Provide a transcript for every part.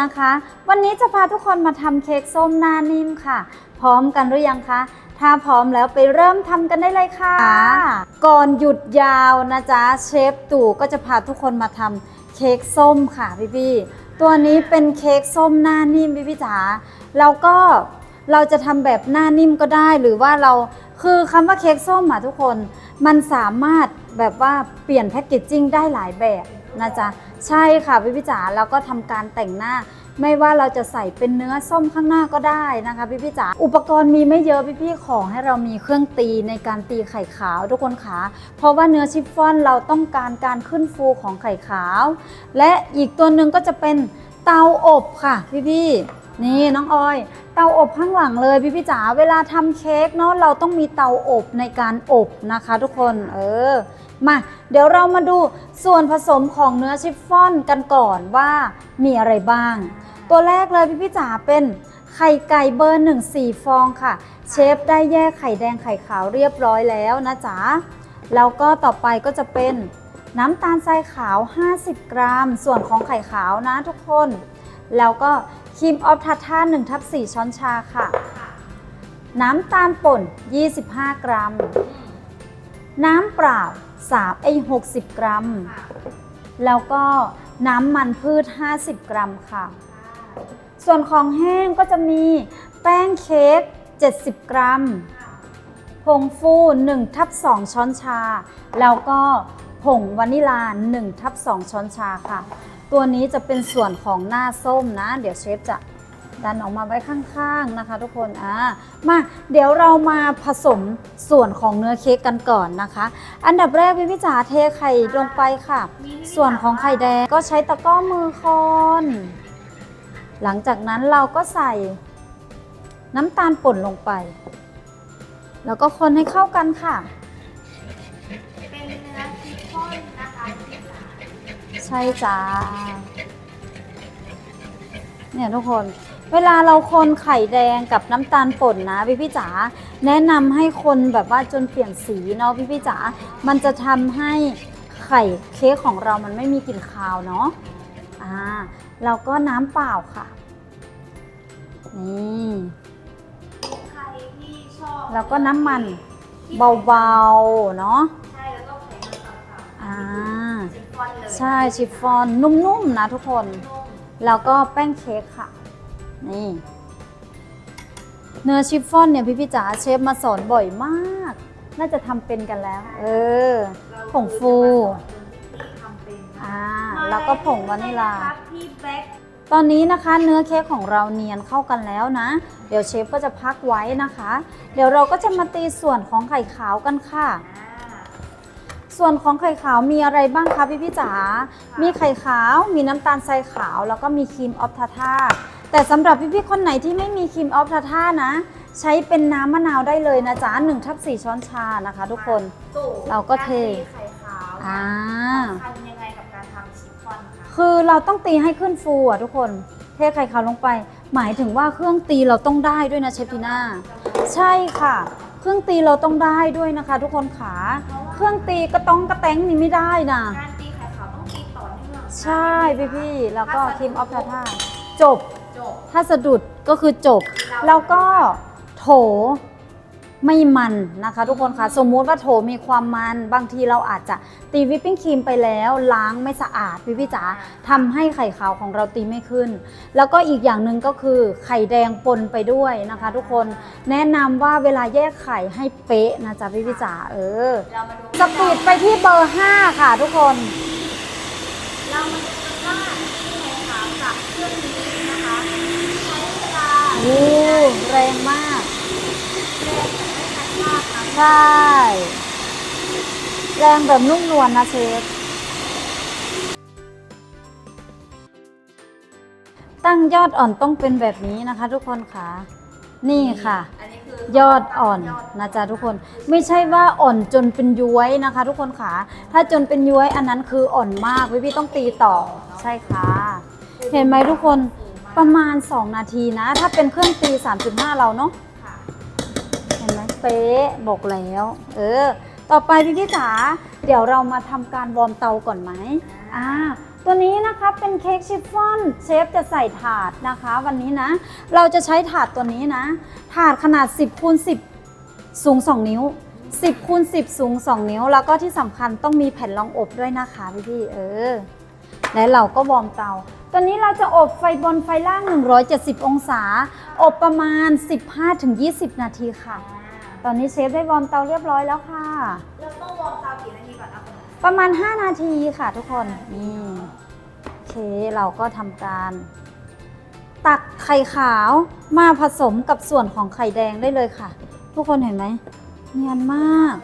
นะคะ วันนี้จะพาทุกคนมาทำเค้กส้มหน้านิ่มค่ะ พร้อมกันหรือยังคะ ถ้าพร้อมแล้วไปเริ่มทำกันได้เลยค่ะ ก่อนหยุดยาวนะจ๊ะเชฟตู่ก็จะพาทุกคนมาทำเค้กส้มค่ะพี่พี่ตัวนี้เป็นเค้กส้มหน้านิ่มพี่พี่จ๋าแล้วก็เราจะทำแบบหน้านิ่มก็ได้หรือว่าเราคือคำว่าเค้กส้มอะทุกคน มันสามารถแบบว่าเปลี่ยนแพคเกจจิ้งได้หลายแบบ นะจ๊ะใช่ค่ะพี่พี่จ๋าแล้วก็ทำการแต่งหน้า ไม่ว่าเราจะใส่เป็นเนื้อส้มข้างหน้าก็ได้นะคะพี่พี่จ๋าอุปกรณ์มีไม่เยอะพี่พี่ขอให้เรามีเครื่องตีในการตีไข่ขาวทุกคนขาเพราะว่าเนื้อชิฟฟ่อนเราต้องการการขึ้นฟูของไข่ขาว และอีกตัวหนึ่งก็จะเป็นเตาอบค่ะพี่พี่ นี่น้องออย เตาอบข้างหลังเลยพี่พี่จ๋าเวลาทำเค้กเนาะเราต้องมีเตาอบในการอบนะคะทุกคนเออมาเดี๋ยวเรามาดูส่วนผสมของเนื้อชิฟฟ่อนกันก่อนว่ามีอะไรบ้าง ตัวแรกเลยพี่พี่จ๋าเป็นไข่ไก่เบอร์หนึ่งสี่ฟองค่ะ เชฟได้แยกไข่แดงไข่ขาวเรียบร้อยแล้วนะจ๊ะแล้วก็ต่อไปก็จะเป็นน้ำตาลทรายขาว 50 กรัม ส่วนของไข่ขาวนะทุกคน แล้วก็ ครีมออฟทาท่า1ทับ4ช้อนชาค่ะ น้ำตาลป่น 25 กรัม น้ำเปล่า3ไอ60 กรัม แล้วก็น้ำมันพืช 50 กรัมค่ะ ส่วนของแห้งก็จะมีแป้งเค้ก 70 กรัม ผงฟู1ทับ2ช้อนชา แล้วก็ผงวานิลา1ทับ2ช้อนชาค่ะ ตัวนี้จะเป็นส่วนของหน้าส้มนะ เดี๋ยวเชฟจะดันออกมาไว้ข้างๆนะคะ ทุกคนอ่ามาเดี๋ยวเรามาผสมส่วนของเนื้อเค้กกันก่อนนะคะ อันดับแรกพี่พี่จ๋าเทไข่ลงไปค่ะ ส่วนของไข่แดงก็ใช้ตะกร้อมือคนหลังจากนั้นเราก็ใส่น้ำตาลป่นลงไป แล้วก็คนให้เข้ากันค่ะ ใช่จ้า เนี่ยทุกคน เวลาเราคนไข่แดงกับน้ำตาลป่นนะพี่พี่จ๋า แนะนำให้คนแบบว่าจนเปลี่ยนสีเนาะพี่พี่จ๋า มันจะทำให้ไข่เค้กของเรามันไม่มีกลิ่นคาวเนาะ อ่า เราก็น้ำเปล่าค่ะ นี่ใครที่ชอบแล้วก็น้ำมันเบาๆ เนาะ ชิฟฟ่อนเลยใช่ชิฟฟ่อนนุ่มๆนะทุกคนนุ่มแล้วก็แป้งเค้กค่ะ นี่ เนื้อชิฟฟ่อนเนี่ยพี่พี่จ๋าเชฟมาสอนบ่อยมาก น่าจะทำเป็นกันแล้ว เออ ผงฟูที่ทำเป็นนะอ่าแล้วก็ผงวานิลาครับพี่แบ็คตอนนี้นะคะเนื้อเค้กของเราเนียนเข้ากันแล้วนะ เดี๋ยวเชฟก็จะพักไว้นะคะ เดี๋ยวเราก็จะมาตีส่วนของไข่ขาวกันค่ะอ่า ส่วนของไข่ขาวมีอะไรบ้างคะพี่พี่จ๋า มีไข่ขาว มีน้ำตาลทรายขาว แล้วก็มีครีมออฟทาท่า แต่สำหรับพี่พี่ๆคนไหนที่ไม่มีครีมออฟทาท่านะ ใช้เป็นน้ำมะนาวได้เลยนะจ๊ะ1ทับ4ช้อนชานะคะ ทุกคนตู่เราก็เทารตีไข่ขาวอ่าสำคัญยังไงกับการทำชิฟฟ่อนคะ คือเราต้องตีให้ขึ้นฟูอะทุกคน เทไข่ขาวลงไป หมายถึงว่าเครื่องตีเราต้องได้ด้วยนะเชฟทีน่า ใช่ค่ะเค รื่องตีเราต้องได้ด้วยนะคะ ทุกคนขา เครื่องตีกระต้องกระแตงนี่ไม่ได้นะการตีไข่ขาวต้องตีต่อเนื่องใช่พี่พี่ๆแล้วก็ครีมออฟทาท่าจบ จบ ถ้าสะดุดก็คือจบ แล้วก็โถ ไม่มันนะคะทุกคนคะสมมุติว่าโถมีความมันบางทีเราอาจจะตีวิปปิ้งครีมไปแล้วล้างไม่สะอาดพี่พี่จ๋าทำให้ไข่ขาวของเราตีไม่ขึ้น แล้วก็อีกอย่างหนึ่งก็คือไข่แดงปนไปด้วยนะคะ ทุกคนแนะนำว่าเวลาแยกไข่ให้เป๊ะนะจ๊ะพี่พี่จ๋าเออเรามาดูสปีดไปที่เบอร์ 5 ค่ะทุกคนเรามาดูกันว่าที่ไข่ขาวจากเครื่องนี้นะคะใช้เวลาโอ้แรงมาก แรงแต่ไม่กระชากนะ ใช่ แรงแบบนุ่มนวลนะเชฟ ตั้งยอดอ่อนต้องเป็นแบบนี้นะคะ ทุกคนค่ะ นี่ค่ะ อันนี้คือยอดอ่อนนะจ๊ะทุกคน ไม่ใช่ว่าอ่อนจนเป็นย้วยนะคะ ทุกคนค่ะ ถ้าจนเป็นย้วยอันนั้นคืออ่อนมากพี่พี่ต้องตีต่อ ใช่ค่ะ เห็นไหมทุกคนประมาณ 2 นาทีนะ ถ้าเป็นเครื่องตี 3.5 เราเนาะ เป๊ะบอกแล้ว เออ ต่อไปพี่พี่จ๋าเดี๋ยวเรามาทำการวอร์มเตาก่อนไหมอ่าตัวนี้นะคะเป็นเค้กชิฟฟ่อนเชฟจะใส่ถาดนะคะ วันนี้นะ เราจะใช้ถาดตัวนี้นะ ถาดขนาด 10คูณ10 สูง 2 นิ้ว 10คูณ10 สูง 2 นิ้ว แล้วก็ที่สำคัญต้องมีแผ่นรองอบด้วยนะคะพี่พี่เออ และเราก็วอร์มเตาตัวนี้เราจะอบไฟบนไฟล่าง 170 องศา อบประมาณ 15-20 นาทีค่ะ ตอนนี้เชฟได้วอร์มเตาเรียบร้อยแล้วค่ะเราต้องวอร์มเตากี่นาทีก่อนเอาประมาณ 5 นาทีค่ะทุกคนนี่โอเคเราก็ทำการ ตักไข่ขาวมาผสมกับส่วนของไข่แดงได้เลยค่ะ ทุกคนเห็นไหมเนียนมาก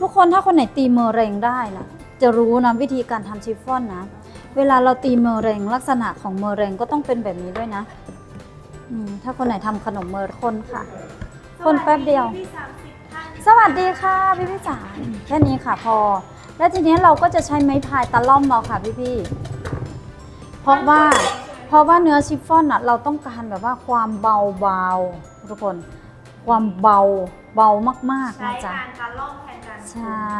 ทุกคนถ้าคนไหนตีเมอแรงได้นะจะรู้นะวิธีการทำชิฟฟ่อนนะ เวลาเราตีเมอแรงลักษณะของเมอแรงก็ต้องเป็นแบบนี้ด้วยนะอืมถ้าคนไหนทำขนมเมอคนค่ะ คนแป๊บเดียวพี่สาม สิบท่านสวัสดีค่ะพี่พี่จ๋าแค่นี้ค่ะพอ แล้วทีนี้เราก็จะใช้ไม้พายตะล่อมเอาค่ะพี่พี่เพราะว่าเพราะว่าเนื้อชิฟฟ่อนอะเราต้องการแบบว่าความเบาเบาๆทุกคน ความเบาเบามากๆใช้นะจ๊ะการการล่องแทนการใช่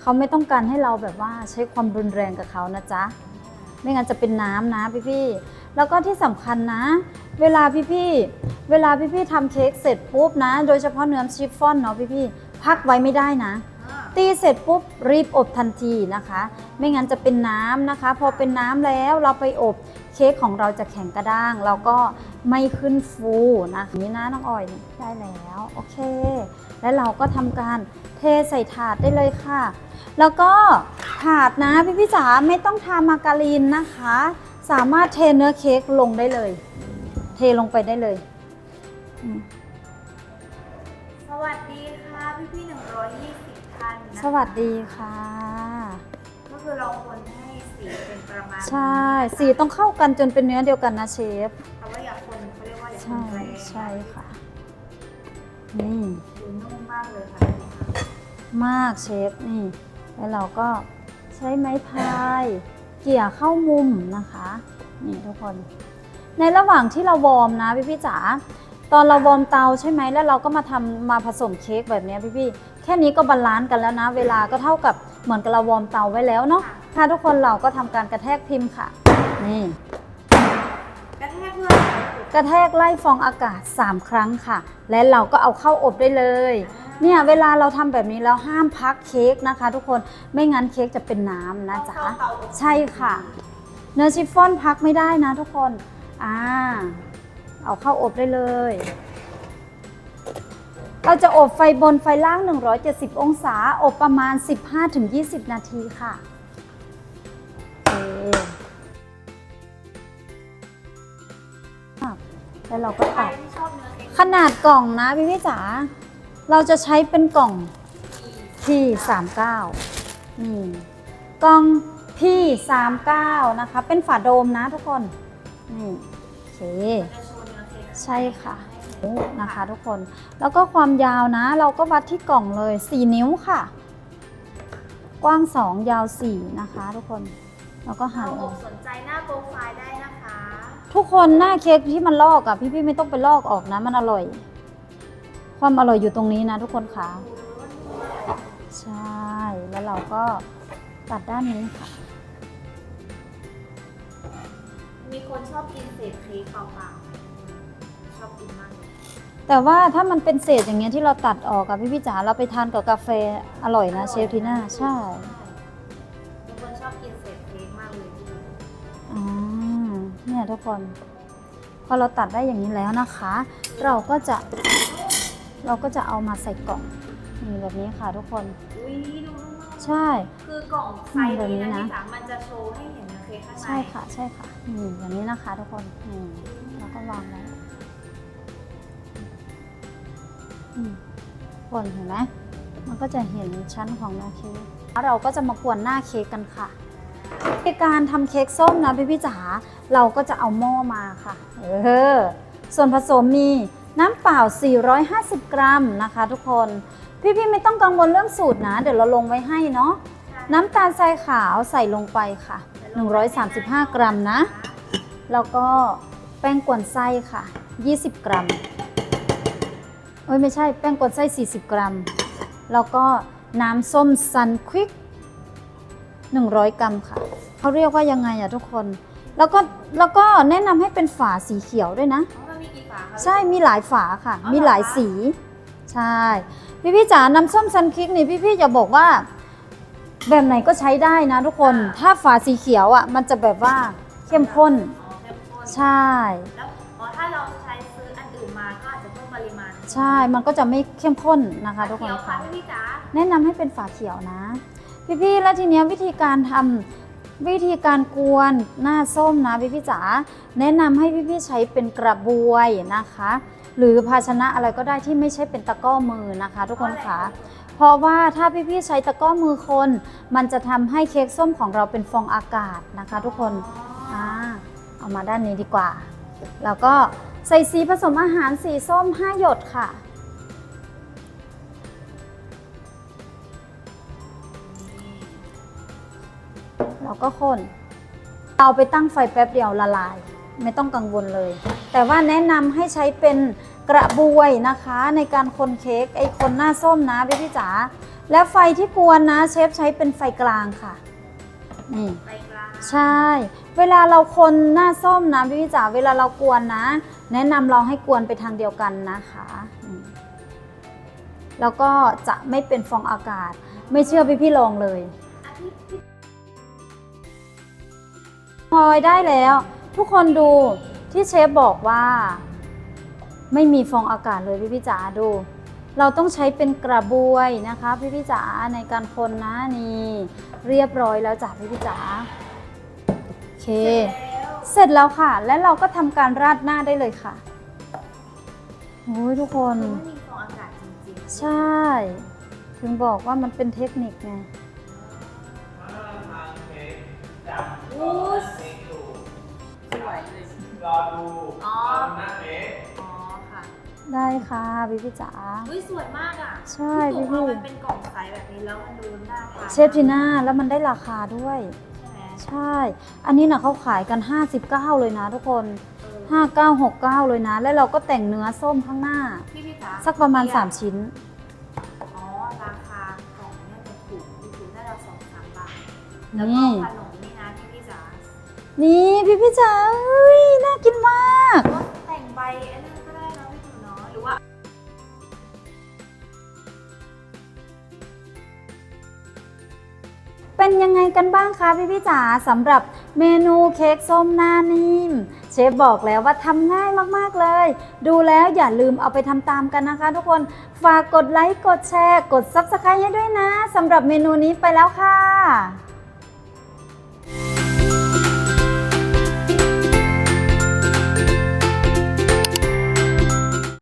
เขาไม่ต้องการให้เราแบบว่าใช้ความรุนแรงกับเขานะจ๊ะไม่งั้นจะเป็นน้ำนะพี่พี่ๆแล้วก็ที่สำคัญนะ เวลาพี่พี่ๆเวลาพี่พี่ๆทำเค้กเสร็จปุ๊บนะ โดยเฉพาะเนื้อชิฟฟ่อนเนาะพี่พี่ๆพักไว้ไม่ได้นะอ่าตีเสร็จปุ๊บรีบอบทันทีนะคะ ไม่งั้นจะเป็นน้ำนะคะ พอเป็นน้ำแล้วเราไปอบเค้กของเราจะแข็งกระด้างแล้วก็ไม่ขึ้นฟูนะนี่นะน้องออยนี่ได้แล้วโอเค แล้วเราก็ทำการเทใส่ถาดได้เลยค่ะ แล้วก็ถาดนะพี่พี่ๆจ๋าไม่ต้องทามาการีนนะคะ สามารถเทเนื้อเค้กลงได้เลย เทลงไปได้เลยอืมสวัสดีค่ะพี่พี่หนึ่งร้อยยี่สิบท่านนะคะสวัสดีค่ะ ก็คือเราควรให้สีเป็นประมาณใช่ สีต้องเข้ากันจนเป็นเนื้อเดียวกันนะเชฟ แต่ว่าอย่าคนเขาเรียกว่าอย่าคใช่นแรงใช่ค่ะ นี่ ดูนุ่มมากเลยค่ะมากเชฟนี่ แล้วเราก็ใช้ไม้พาย เกี่ยเข้ามุมนะคะ นี่ทุกคน ในระหว่างที่เราวอร์มนะพี่พี่ๆจ๋าตอนเราวอร์มเตาใช่ไหมแล้วเราก็มาทำมาผสมเค้กแบบเนี้ยพี่พี่ๆแค่นี้ก็บาลานซ์กันแล้วนะ เวลาก็เท่ากับเหมือนกับเราวอร์มเตาไว้แล้วเนาะค่ะทุกคนเราก็ทำการกระแทกพิมพ์ค่ะ นี่กระแทกเพื่อกระแทกไล่ฟองอากาศ 3 ครั้งค่ะ และเราก็เอาเข้าอบได้เลยเนี่ยเวลาเราทำแบบนี้แล้วห้ามพักเค้กนะคะ ทุกคนไม่งั้นเค้กจะเป็นน้ำนะจ๊ะเข้าเตาอบใช่ค่ะ เนื้อชิฟฟ่อนพักไม่ได้นะทุกคน อ่า เอาเข้าอบได้เลย เราจะอบไฟบนไฟล่าง 170 องศา อบประมาณ 15-20 นาทีค่ะโอเคแล้วเราก็ตัดขนาดกล่องนะพี่พี่จ๋าเราจะใช้เป็นกล่องที่39นี่กล่องที่39นะคะ เป็นฝาโดมนะทุกคน นี่โอเคจะโชว์เนื้อเค้กใช่ค่ะนะคะทุกคน แล้วก็ความยาวนะ เราก็วัดที่กล่องเลย 4 นิ้วค่ะ กว้าง 2 ยาว 4 นะคะ ทุกคน แล้วก็หั่เอานอกสนใจหน้าโปรไฟล์ได้นะคะ ทุกคนหน้าเค้กที่มันลอกอะพี่ๆไม่ต้องไปลอกออกนะ มันอร่อย ความอร่อยอยู่ตรงนี้นะ ทุกคนค่ะ ใช่ แล้วเราก็ตัดด้านนี้ค่ะ มีคนชอบกินเศษเค้กเปล่าๆชอบกินมากเลยแต่ว่าถ้ามันเป็นเศษอย่างเงี้ยที่เราตัดออกกับพี่พี่ๆจ๋าเราไปทานกับกาแฟอร่อยนะเชฟทีน่าใช่มีคนชอบกินเศษเค้กมากเลยที่อ่าเนี่ยทุกคนพอเราตัดได้อย่างนี้แล้วนะคะ เราก็จะเราก็จะเอามาใส่กล่องนี่แบบนี้ค่ะทุกคน อุ้ยดูนุ่มมากใช่ คือกล่องไซส์นี้นะที่สามมันจะโชว์ให้เห็นเนื้อเค้กข้างใน ใช่ค่ะ ใช่ค่ะอย่างนี้นะคะทุกคนแล้วก็วางไว้อืมคนเห็นไหมมันก็จะเห็นชั้นของหน้าเค้กแล้วเราก็จะมากวนหน้าเค้กกันค่ะในการทำเค้กส้มนะพี่พี่จ๋าเราก็จะเอาหม้อมาค่ะ เออ ส่วนผสมมีน้ำเปล่า 450 กรัมนะคะ ทุกคน พี่ๆไม่ต้องกังวลเรื่องสูตรนะ เดี๋ยวเราลงไว้ให้เนาะ น้ำตาลทรายขาวใส่ลงไปค่ะ 135 กรัมนะ แล้วก็แป้งกวนไส้ค่ะ 20 กรัมเอ้ยไม่ใช่แป้งกวนไส้ 40 กรัม แล้วก็น้ำส้มซันควิก 100 กรัมค่ะ เขาเรียกว่ายังไงอะทุกคน แล้วก็แล้วก็แนะนำให้เป็นฝาสีเขียวด้วยนะอ๋อมันมีกี่ฝาคะใช่มีหลายฝาค่ะอ๋อเหรอมีหลายสี ใช่ พี่พี่ๆจ๋าน้ำส้มซันคิกนี่พี่พี่ๆอย่าบอกว่า แบบไหนก็ใช้ได้นะทุกคน ถ้าฝาสีเขียวอะ มันจะแบบว่าเข้มข้น อ๋อเข้มข้นใช่ แล้วอ๋อถ้าเราใช้ซื้ออันอื่นมาก็อาจจะเพิ่มปริมาณใช่ มันก็จะไม่เข้มข้นนะคะทุกคนเขียวค่ะค่ะพี่พี่จ๋าแนะนำให้เป็นฝาเขียวนะ พี่ๆ แล้วทีเนี้ยวิธีการทำวิธีการกวนหน้าส้มนะพี่ๆจ๋าแนะนำให้พี่ๆใช้เป็นกระบวยนะคะ หรือภาชนะอะไรก็ได้ที่ไม่ใช่เป็นตะกร้อมือนะคะ ทุกคนค่ะเพราะว่าถ้าพี่ๆใช้ตะกร้อมือคน มันจะทำให้เค้กส้มของเราเป็นฟองอากาศนะคะ ทุกคนอ่าเอามาด้านนี้ดีกว่า แล้วก็ใส่สีผสมอาหารสีส้ม 5 หยดค่ะแล้วก็คน เอาไปตั้งไฟแป๊บเดียวละลาย ไม่ต้องกังวลเลย แต่ว่าแนะนำให้ใช้เป็นกระบวยนะคะ ในการคนเค้กไอ้คนหน้าส้มนะพี่พี่จ๋าแล้วไฟที่กวนนะเชฟใช้เป็นไฟกลางค่ะนี่ไปกลางใช่ เวลาเราคนหน้าส้มนะพี่พี่จ๋าเวลาเรากวนนะ แนะนำเราให้กวนไปทางเดียวกันนะคะอืมแล้วก็จะไม่เป็นฟองอากาศ ไม่เชื่อพี่พี่ๆลองเลยอันที่พี่พลอยได้แล้ว ทุกคนดูที่เชฟบอกว่า ไม่มีฟองอากาศเลยพี่พี่จ๋าดู เราต้องใช้เป็นกระบวยนะคะพี่พี่จ๋าในการคนนะนี่เรียบร้อยแล้วจ้ะพี่พี่จ๋าโอเคแล้วเสร็จแล้วค่ะ และเราก็ทำการราดหน้าได้เลยค่ะโอ้ยทุกคนคือไม่มีฟองอากาศจริงๆใช่ ถึงบอกว่ามันเป็นเทคนิคไงโอ้สวย รอดูอ๋อ ตอนหน้าเค้กอ๋อค่ะได้ค่ะพี่พี่จ๋า อุ้ยสวยมากอะใช่พี่พี่ตู่พี่เอามันเป็นกล่องใสแบบนี้แล้วมันดูน่าทานเชฟทีน่าแล้วมันได้ราคาด้วย ใช่ไหมใช่ อันนี้นะเขาขายกัน 59 เลยนะทุกคน เออ5969 เลยนะ แล้วเราก็แต่งเนื้อส้มข้างหน้า พี่พี่จ๋าสักประมาณ เนี่ย 3 ชิ้น อ๋อราคากล่องเนี่ยจะถูกอยู่ถูกได้ละสองสามบาท แล้วก็นี่ขนมนี่นะพี่พี่จ๋า นี่พี่พี่จ๋าเอ้ยน่ากินมากก็แต่งใบอันนั้นก็ได้เนาะพี่ตู่เนาะหรือว่าเป็นยังไงกันบ้างคะพี่พี่จ๋าสำหรับเมนูเค้กส้มหน้านิ่ม เชฟบอกแล้วว่าทำง่ายมากๆเลย ดูแล้วอย่าลืมเอาไปทำตามกันนะคะทุกคนฝากกดไลค์กดแชร์ กด Subscribe ให้ด้วยนะสำหรับเมนูนี้ไปแล้วค่ะ